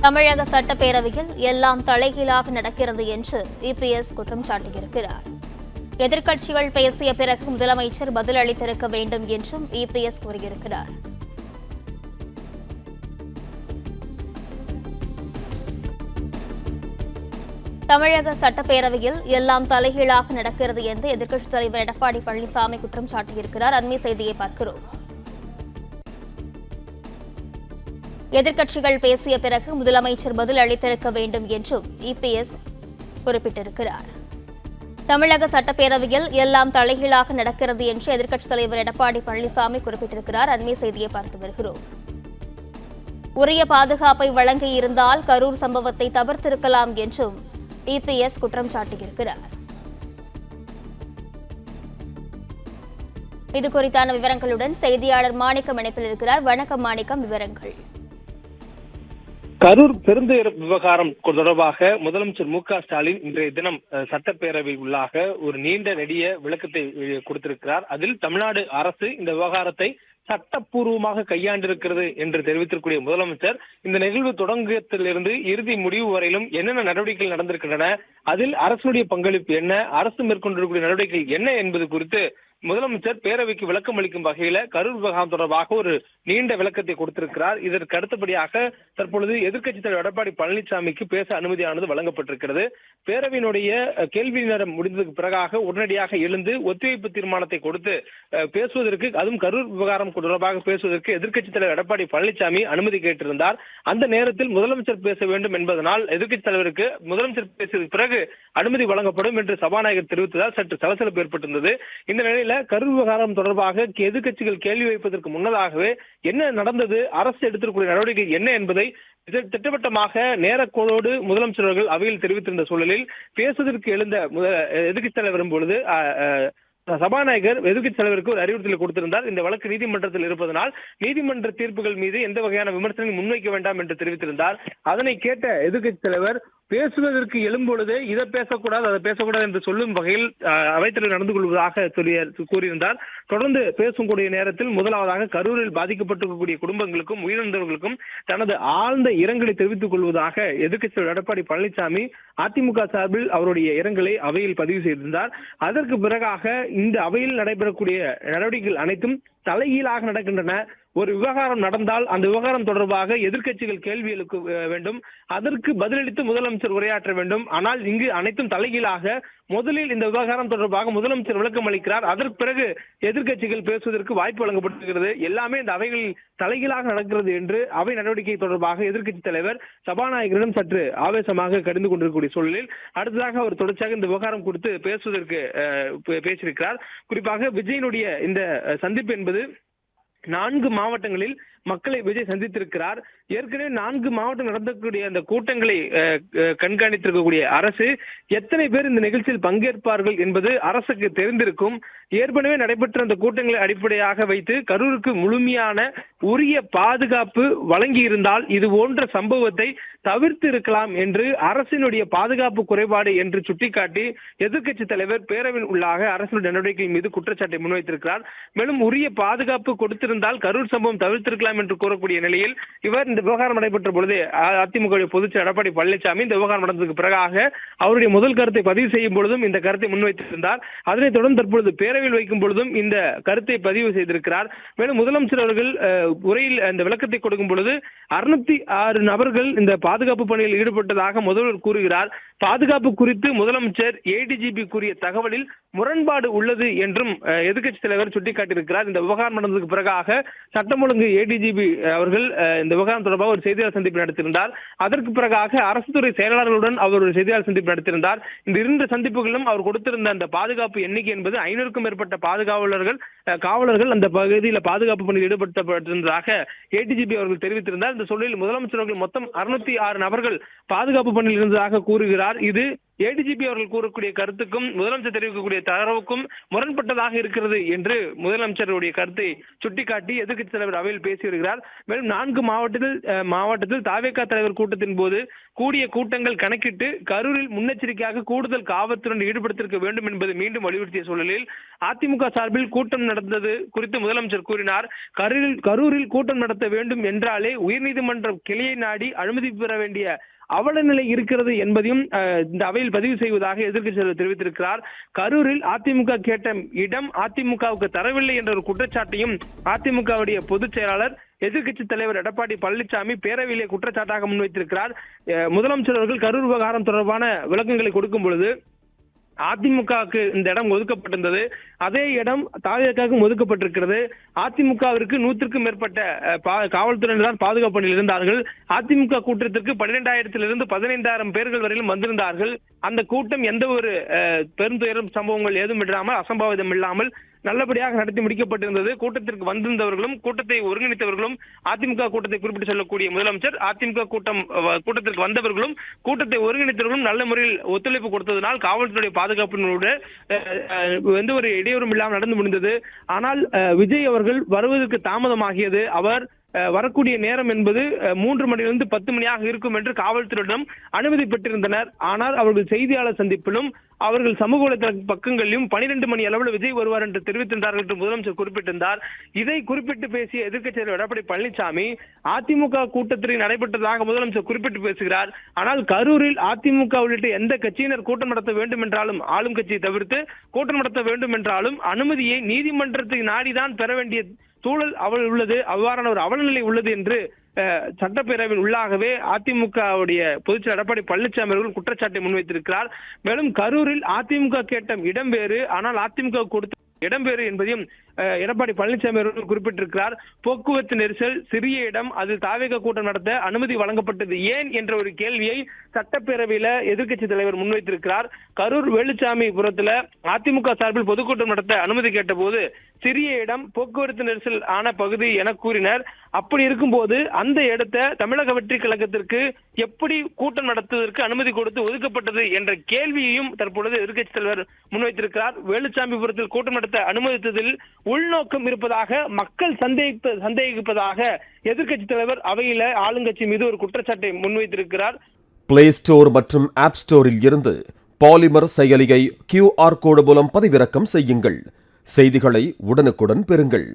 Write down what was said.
தமிழக சட்டப்பேரவையில் எல்லாம் தலைகீழாக நடக்கிறது என்று இபிஎஸ் குற்றம் சாட்டியிருக்கிறார். எதிர்க்கட்சிகள் பேசிய பிறகு முதலமைச்சர் பதிலளித்திருக்க வேண்டும் என்றும் இபிஎஸ் கூறியிருக்கிறார். தமிழக சட்டப்பேரவையில் எல்லாம் தலைகீழாக நடக்கிறது என்று எதிர்க்கட்சித் தலைவர் எடப்பாடி பழனிசாமி குற்றம் சாட்டியிருக்கிறார். அண்மை செய்தியை பார்க்கிறோம். எதிர்க்கட்சிகள் பேசிய பிறகு முதலமைச்சர் பதில் அளித்திருக்க வேண்டும் என்றும் இபிஎஸ் குறிப்பிட்டிருக்கிறார். தமிழக சட்டப்பேரவையில் எல்லாம் தலைகீழாக நடக்கிறது என்று எதிர்க்கட்சித் தலைவர் எடப்பாடி பழனிசாமி குறிப்பிட்டிருக்கிறார். அண்மை செய்தியை பார்த்து வருகிறோம். உரிய பாதுகாப்பை வழங்கியிருந்தால் கரூர் சம்பவத்தை தவிர்த்திருக்கலாம் என்றும் இபிஎஸ் குற்றம் சாட்டியிருக்கிறார். இது குறித்தான விவரங்களுடன் செய்தியாளர் மாணிக்கம் இணைப்பில் இருக்கிறார். வணக்கம் மாணிக்கம் விவரங்கள். கரூர் பெருந்துயர விவகாரம் தொடர்பாக முதலமைச்சர் மு க ஸ்டாலின் இன்றைய தினம் சட்டப்பேரவை உள்ளாக ஒரு நீண்ட நெடிய விளக்கத்தை கொடுத்திருக்கிறார். அதில் தமிழ்நாடு அரசு இந்த விவகாரத்தை சட்டப்பூர்வமாக கையாண்டிருக்கிறது என்று தெரிவித்திருக்கூடிய முதலமைச்சர் இந்த நிகழ்வு தொடங்கியத்திலிருந்து இறுதி முடிவு வரையிலும் என்னென்ன நடவடிக்கைகள் நடந்திருக்கின்றன அதில் அரசுடைய பங்களிப்பு என்ன அரசு மேற்கொண்டிருக்கக்கூடிய நடவடிக்கைகள் என்ன என்பது குறித்து முதலமைச்சர் பேரவைக்கு விளக்கம் அளிக்கும் வகையில கரூர் விவகாரம் தொடர்பாக ஒரு நீண்ட விளக்கத்தை கொடுத்திருக்கிறார். இதற்கு அடுத்தபடியாக தற்பொழுது எதிர்க்கட்சித் தலைவர் எடப்பாடி பழனிசாமிக்கு பேச அனுமதியானது வழங்கப்பட்டிருக்கிறது. பேரவையினுடைய கேள்வி நேரம் முடிந்ததுக்கு பிறகாக உடனடியாக எழுந்து ஒத்திவைப்பு தீர்மானத்தை கொடுத்து பேசுவதற்கு அதுவும் கரூர் விவகாரம் தொடர்பாக பேசுவதற்கு எதிர்க்கட்சித் தலைவர் எடப்பாடி பழனிசாமி அனுமதி கேட்டிருந்தார். அந்த நேரத்தில் முதலமைச்சர் பேச வேண்டும் என்பதனால் எதிர்க்கட்சித் தலைவருக்கு முதலமைச்சர் பேசியதற்கு பிறகு அனுமதி வழங்கப்படும் என்று சபாநாயகர் தெரிவித்ததால் சற்று சலசலப்பு ஏற்பட்டிருந்தது. இந்த நிலையில் கரூர் விவகாரம் தொடர்பாக எதிர்கட்சிகள் கேள்வி வைப்பதற்கு முன்னதாகவே என்ன நடந்தது அரசு எடுத்திருக்கூடிய நடவடிக்கை என்ன என்பதை திட்டவட்டமாக நேரக்கோளோடு முதலமைச்சர்கள் அவையில் தெரிவித்திருந்த சூழலில் பேசுவதற்கு எழுந்த எதிர்க்கட்சி தலைவர் பொழுது சபாநாயகர் எதிர்கட்சி தலைவருக்கு ஒரு அறிவுறுத்தல் கொடுத்திருந்தார். இந்த வழக்கு நீதிமன்றத்தில் இருப்பதனால் நீதிமன்ற தீர்ப்புகள் மீது எந்த வகையான விமர்சனம் முன்வைக்க வேண்டாம் என்று தெரிவித்திருந்தார். அதனை கேட்ட எதிர்கட்சி தலைவர் பேசுவதற்கு எழும்பொழுது இதை பேசக்கூடாது அதை பேசக்கூடாது என்று சொல்லும் வகையில் அஹ், அவைத்தலைவர் நடந்து கொள்வதாக சொல்லி கூறியிருந்தார். தொடர்ந்து பேசக்கூடிய நேரத்தில் முதலாவதாக கரூரில் பாதிக்கப்பட்டிருக்கக்கூடிய குடும்பங்களுக்கும் உயிரிழந்தவர்களுக்கும் தனது ஆழ்ந்த இரங்கலை தெரிவித்துக் கொள்வதாக எதிர்க்கட்சி எடப்பாடி பழனிசாமி அதிமுக சார்பில் அவருடைய இரங்கலை அவையில் பதிவு செய்திருந்தார். அதற்கு பிறகாக இந்த அவையில் நடைபெறக்கூடிய நடவடிக்கைகள் அனைத்தும் தலைகீழாக நடக்கின்றன. ஒரு விவகாரம் நடந்தால் அந்த விவகாரம் தொடர்பாக எதிர்க்கட்சிகள் கேள்வி எழுக்க வேண்டும். அதற்கு பதிலளித்து முதலமைச்சர் உரையாற்ற வேண்டும். ஆனால் இங்கு அனைத்தும் தலைகீழாக முதலில் இந்த விவகாரம் தொடர்பாக முதலமைச்சர் விளக்கம் அளிக்கிறார். அதற்கு பிறகு எதிர்க்கட்சிகள் பேசுவதற்கு வாய்ப்பு வழங்கப்பட்டிருக்கிறது. எல்லாமே இந்த அவைகளில் தலைகீழாக நடக்கிறது என்று அவை நடவடிக்கை தொடர்பாக எதிர்க்கட்சி தலைவர் சபாநாயகரிடம் சற்று ஆவேசமாக கடிந்து கொண்டிருக்கக்கூடிய சூழலில் அடுத்ததாக அவர் தொடர்ச்சியாக இந்த விவகாரம் குறித்து பேசுவதற்கு அஹ், பேசியிருக்கிறார். குறிப்பாக விஜயனுடைய இந்த சந்திப்பு என்பது நான்கு மாவட்டங்களில் மக்களை விஜய் சந்தித்திருக்கிறார். ஏற்கனவே நான்கு மாவட்டம் நடந்தக்கூடிய அந்த கூட்டங்களை கண்காணித்திருக்கக்கூடிய அரசு எத்தனை பேர் இந்த நிகழ்ச்சியில் பங்கேற்பார்கள் என்பது அரசுக்கு தெரிந்திருக்கும். ஏற்கனவே நடைபெற்ற அந்த கூட்டங்களை அடிப்படையாக வைத்து கரூருக்கு முழுமையான உரிய பாதுகாப்பு வழங்கி இருந்தால் இது போன்ற சம்பவத்தை தவிர்த்து இருக்கலாம் என்று அரசினுடைய பாதுகாப்பு குறைபாடு என்று சுட்டிக்காட்டி எதிர்க்கட்சி தலைவர் பேரவையில் உள்ளாக அரசினுடைய நடவடிக்கை மீது குற்றச்சாட்டை முன்வைத்திருக்கிறார். மேலும் உரிய பாதுகாப்பு கொடுத்திருந்தால் கரூர் சம்பவம் தவிர்த்திருக்கலாம் என்று கூறக்கூடிய நிலையில் இவர் இந்த இந்த விவகாரம் நடைபெற்ற பொழுது அதிமுக பொதுச் எடப்பாடி பழனிசாமி இந்த விவகாரம் நடந்ததுக்கு பிறகாக அவருடைய முதல் கருத்தை பதிவு செய்யும் பொழுதும் இந்த கருத்தை முன்வைத்திருந்தார். அதனைத் தொடர்ந்து தற்பொழுது பேரவையில் வைக்கும் பொழுதும் இந்த கருத்தை பதிவு செய்திருக்கிறார். மேலும் முதலமைச்சர் அவர்கள் உரையில் இந்த விளக்கத்தை கொடுக்கும் பொழுது அறுநூத்தி ஆறு நபர்கள் இந்த பாதுகாப்பு பணியில் ஈடுபட்டதாக முதல்வர் கூறுகிறார். பாதுகாப்பு குறித்து முதலமைச்சர் ஏடிஜிபி கூறிய தகவலில் முரண்பாடு உள்ளது என்றும் எதிர்கட்சி எதிர்க்கட்சி தலைவர் சுட்டிக்காட்டியிருக்கிறார். இந்த விவகாரம் நடந்ததுக்கு பிறகாக சட்டம் ஒழுங்கு ஏடிஜிபி அவர்கள் இந்த விவகாரம் தொடர்பாக ஒரு செய்தியாளர் சந்திப்பு நடத்தியிருந்தார். அதற்கு பிறகாக அரசு துறை செயலாளர்களுடன் அவர் ஒரு செய்தியாளர் சந்திப்பு நடத்தியிருந்தார். இந்த இரண்டு சந்திப்புகளிலும் அவர் கொடுத்திருந்த அந்த பாதுகாப்பு எண்ணிக்கை என்பது ஐநூறுக்கும் மேற்பட்ட பாதுகாவலர்கள் காவலர்கள் அந்த பகுதியில் பாதுகாப்பு பணியில் ஈடுபடுத்தப்பட்டிருந்ததாக ஏடிஜிபி அவர்கள் தெரிவித்திருந்தார். இந்த சூழலில் முதலமைச்சர் அவர்கள் மொத்தம் அறுநூத்தி ஆறு நபர்கள் பாதுகாப்பு பணியில் இருந்ததாக கூறுகிறார். இது ஏடிஜிபி அவர்கள் கூறக்கூடிய கருத்துக்கும் முதலமைச்சர் தெரிவிக்கக்கூடிய தரவுக்கும் முரண்பட்டதாக இருக்கிறது என்று முதலமைச்சருடைய கருத்தை சுட்டிக்காட்டி எதிர்க்கட்சி தலைவர் அவையில் பேசி வருகிறார். மேலும் நான்கு மாவட்டத்தில் மாவட்டத்தில் தாவேக்கா தலைவர் கூட்டத்தின் போது கூடிய கூட்டங்கள் கணக்கிட்டு கரூரில் முன்னெச்சரிக்கையாக கூடுதல் காவல்துறை ஈடுபடுத்திருக்க வேண்டும் என்பது மீண்டும் வலியுறுத்திய சூழலில் அதிமுக சார்பில் கூட்டம் நடந்தது குறித்து முதலமைச்சர் கூறினார். கரூரில் கரூரில் கூட்டம் நடத்த வேண்டும் என்றாலே உயர்நீதிமன்ற கிளையை நாடி அனுமதி பெற வேண்டிய அவல நிலை இருக்கிறது என்பதையும் இந்த அவையில் பதிவு செய்வதாக எதிர்க்கட்சி தலைவர் தெரிவித்திருக்கிறார். கரூரில் அதிமுக கேட்ட இடம் அதிமுகவுக்கு தரவில்லை என்ற ஒரு குற்றச்சாட்டையும் அதிமுகவுடைய பொதுச் செயலாளர் எதிர்க்கட்சி தலைவர் எடப்பாடி பழனிசாமி பேரவையிலே குற்றச்சாட்டாக முன்வைத்திருக்கிறார். அஹ், முதலமைச்சர் அவர்கள் கரூர் விவகாரம் தொடர்பான விளக்கங்களை கொடுக்கும் பொழுது அதிமுகவுக்கு இந்த இடம் ஒதுக்கப்பட்டிருந்தது. அதே இடம் தாவேக்காவுக்கும் ஒதுக்கப்பட்டிருக்கிறது. அதிமுகவிற்கு நூற்றுக்கும் மேற்பட்ட பா- காவல்துறையினர் தான் பாதுகாப்பு பணியில் இருந்தார்கள். அதிமுக கூட்டத்திற்கு பன்னிரெண்டாயிரத்திலிருந்து பதினைந்தாயிரம் பேர்கள் வரையிலும் வந்திருந்தார்கள். அந்த கூட்டம் எந்த ஒரு பெருந்துயரும் பெருந்துயரம் சம்பவங்கள் ஏதும் இல்லாமல் அசம்பாவிதம் இல்லாமல் நல்லபடியாக நடத்தி முடிக்கப்பட்டிருந்தது. கூட்டத்திற்கு வந்திருந்தவர்களும் கூட்டத்தை ஒருங்கிணைத்தவர்களும் அதிமுக கூட்டத்தை குறிப்பிட்டு சொல்லக்கூடிய முதலமைச்சர் அதிமுக கூட்டம் கூட்டத்திற்கு வந்தவர்களும் கூட்டத்தை ஒருங்கிணைத்தவர்களும் நல்ல முறையில் ஒத்துழைப்பு கொடுத்ததனால் காவல்துறை பாதுகாப்பினோடு அஹ், அஹ், எந்த ஒரு இடையூறும் இல்லாமல் நடந்து முடிந்தது. ஆனால் அஹ், விஜய் அவர்கள் வருவதற்கு தாமதமாகியது. அவர் வரக்கூடிய நேரம் என்பது மூன்று மணியிலிருந்து பத்து மணியாக இருக்கும் என்று காவல்துறையிடம் அனுமதி பெற்றிருந்தனர். ஆனால் அவர்கள் செய்தியாளர் சந்திப்பிலும் அவர்கள் சமூக வலைதள பக்கங்களிலும் பனிரெண்டு மணி அளவில் விஜய் வருவார் என்று தெரிவித்திருந்தார்கள் என்று முதலமைச்சர் குறிப்பிட்டிருந்தார். இதை குறிப்பிட்டு பேசிய எதிர்க்கட்சி தலைவர் எடப்பாடி பழனிசாமி அதிமுக கூட்டத்தில் நடைபெற்றதாக முதலமைச்சர் குறிப்பிட்டு பேசுகிறார். ஆனால் கரூரில் அதிமுக உள்ளிட்ட எந்த கட்சியினர் கூட்டம் நடத்த வேண்டும் என்றாலும் ஆளும் கட்சியை தவிர்த்து கூட்டம் நடத்த வேண்டும் என்றாலும் அனுமதியை நீதிமன்றத்தை நாடிதான் பெற வேண்டிய சூழல் அவள் உள்ளது அவ்வாறான ஒரு அவலநிலை உள்ளது என்று அஹ், சட்டப்பேரவையின் உள்ளாகவே அதிமுகவுடைய பொதுச்செயலர் எடப்பாடி பழனிசாமி அவர்கள் குற்றச்சாட்டை முன்வைத்திருக்கிறார். மேலும் கரூரில் அதிமுக கேட்ட இடம் வேறு. ஆனால் அதிமுக கொடுத்த இடம் என்பதையும் எடப்பாடி பழனிசாமி அவர்கள் குறிப்பிட்டிருக்கிறார். போக்குவரத்து நெரிசல் சிறிய இடம் அதில் தாவேக கூட்டம் நடத்த அனுமதி வழங்கப்பட்டது ஏன் என்ற ஒரு கேள்வியை சட்டப்பேரவையில எதிர்க்கட்சி தலைவர் முன்வைத்திருக்கிறார். கரூர் வேலுச்சாமி புறத்துல அதிமுக சார்பில் பொதுக்கூட்டம் நடத்த அனுமதி கேட்டபோது சிறிய இடம் போக்குவரத்து நெரிசல் ஆன பகுதி என கூறினர். அப்படி இருக்கும்போது அந்த இடத்தை தமிழக வெற்றி கழகத்திற்கு எப்படி கூட்டம் நடத்துவதற்கு அனுமதி கொடுத்து ஒதுக்கப்பட்டது என்ற கேள்வியையும் தற்பொழுது எதிர்க்கட்சி தலைவர் முன்வைத்திருக்கிறார். வேலுச்சாமிபுரத்தில் கூட்டம் நடத்த அனுமதித்ததில் உள்நோக்கம் இருப்பதாக மக்கள் சந்தேகிப்ப சந்தேகிப்பதாக எதிர்க்கட்சி தலைவர் அவையில ஆளுங்கட்சி மீது ஒரு குற்றச்சாட்டை முன்வைத்திருக்கிறார். பிளே ஸ்டோர் மற்றும் ஆப் ஸ்டோரில் இருந்து பாலிமர் செயலியை கியூஆர் கோடு மூலம் பதிவிறக்கம் செய்யுங்கள். செய்திகளை உடனுக்குடன் பெறுங்கள்.